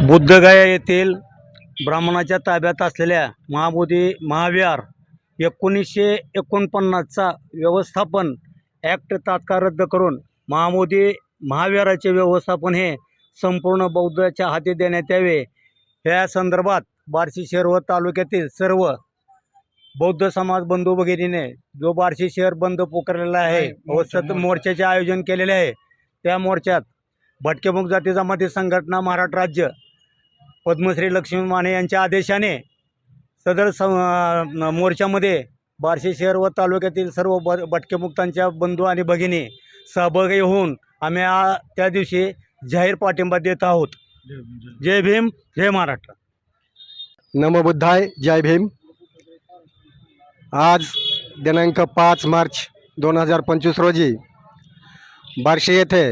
बुद्धगया येथील ब्राह्मणाच्या ताब्यात असलेल्या महाबोधी महाविहार एकोणीसशे एकोणपन्नासचा व्यवस्थापन ॲक्ट तात्काळ रद्द करून महाबोधी महाविहाराचे व्यवस्थापन हे संपूर्ण बौद्धाच्या हाती देण्यात यावे. या संदर्भात बार्शी शहर व तालुक्यातील सर्व बौद्ध समाज बंधू भगिनीने जो बार्शी शहर बंद पुकारलेला आहे व सत मोर्चाचे आयोजन केलेले आहे त्या मोर्चात भटकेमुख जाती जमाती संघटना महाराष्ट्र राज्य पद्मश्री लक्ष्मी माने यांच्या आदेशाने सदर स मोर्चामध्ये बार्शी शहर व तालुक्यातील सर्व ब बटकेमुक्तांच्या बंधू आणि भगिनी सहभागी होऊन आम्ही आ त्या दिवशी जाहीर पाठिंबा देत आहोत. जय भीम जय महाराष्ट्र. नमबुद्धाय जय भीम. आज दिनांक पाच मार्च दोन हजार पंचवीस रोजी बार्शी येथे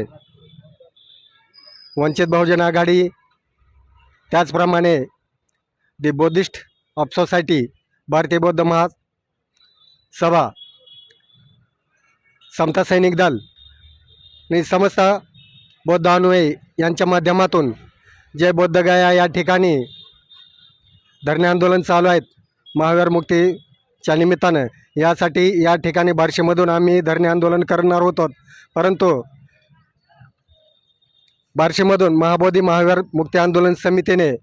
वंचित बहुजन आघाडी त्याचप्रमाणे दी बौद्धिस्ट ऑफ सोसायटी भारतीय बौद्ध महासभा समता सैनिक दल आणि समस्त बौद्ध अनुयायी यांच्या माध्यमातून जे बौद्धगया या ठिकाणी धरणे आंदोलन चालू आहेत महावीर मुक्तीच्या निमित्तानं. यासाठी या ठिकाणी बार्शीमधून आम्ही धरणे आंदोलन करणार होतो. परंतु बार्शीमधून महाबोधी महावीर मुक्ती आंदोलन समितीने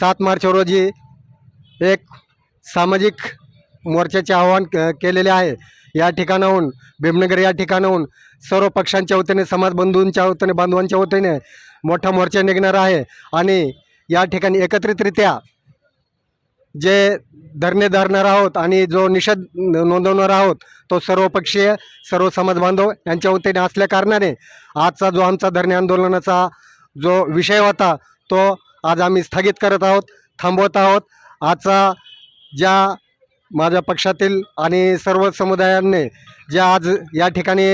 सात मार्च रोजी एक सामाजिक मोर्चाचे आवाहन क- केलेले आहे. या ठिकाणाहून भीमनगर या ठिकाणाहून सर्व पक्षांच्या वतीने समाज बंधूंच्या वतीने बांधवांच्या वतीने मोठा मोर्चा निघणार आहे. आणि या ठिकाणी एकत्रितरित्या जे धरणे धरणार आहोत आणि जो निषेध नोंदवणार आहोत तो सर्वपक्षीय सर्व समाज बांधव यांच्या वतीने असल्या कारणाने आजचा जो आमचा धरणे आंदोलनाचा जो विषय होता तो आज आम्ही स्थगित करत आहोत थांबवत आहोत. आजचा ज्या माझ्या पक्षातील आणि सर्व समुदायांनी जे आज या ठिकाणी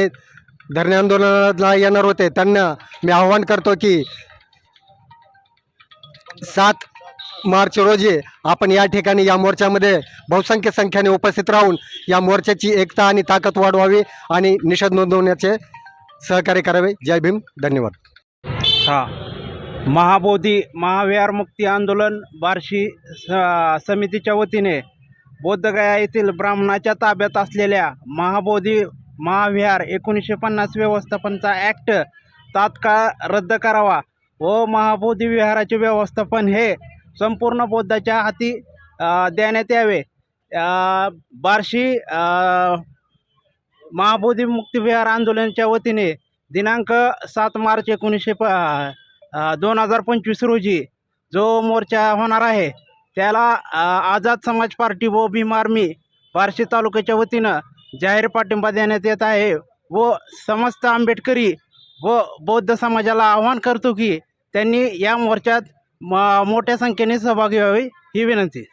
धरणे आंदोलनाला येणार होते त्यांना मी आव्हान करतो की सात मार्च रोजी आपण या ठिकाणी या मोर्चामध्ये बहुसंख्य संख्येने उपस्थित राहून या मोर्चाची एकता आणि ताकद वाढवावी आणि निषेध नोंदवण्याचे सहकार्य करावे. जय भीम. धन्यवाद. हा. महाबोधी महाविहार मुक्ती आंदोलन बार्शी स- समितीच्या वतीने बोद्धगया येथील ब्राह्मणाच्या ताब्यात असलेल्या महाबोधी महाविहार एकोणीसशे पन्नास व्यवस्थापनचा ॲक्ट तात्काळ रद्द करावा व महाबोधी विहाराचे व्यवस्थापन हे संपूर्ण बौद्धाच्या हाती देण्यात यावे. बार्शी महाबोधी मुक्तिविहार आंदोलनाच्या वतीने दिनांक सात मार्च एकोणीसशे प दोन हजार पंचवीस रोजी जो मोर्चा होणार आहे त्याला आझाद समाज पार्टी व भीम आर्मी बार्शी तालुक्याच्या वतीनं जाहीर पाठिंबा देण्यात येत आहे व समस्त आंबेडकरी व बौद्ध समाजाला आवाहन करतो की त्यांनी या मोर्चात म मोठ्या संख्येने सहभागी व्हावी ही विनंती.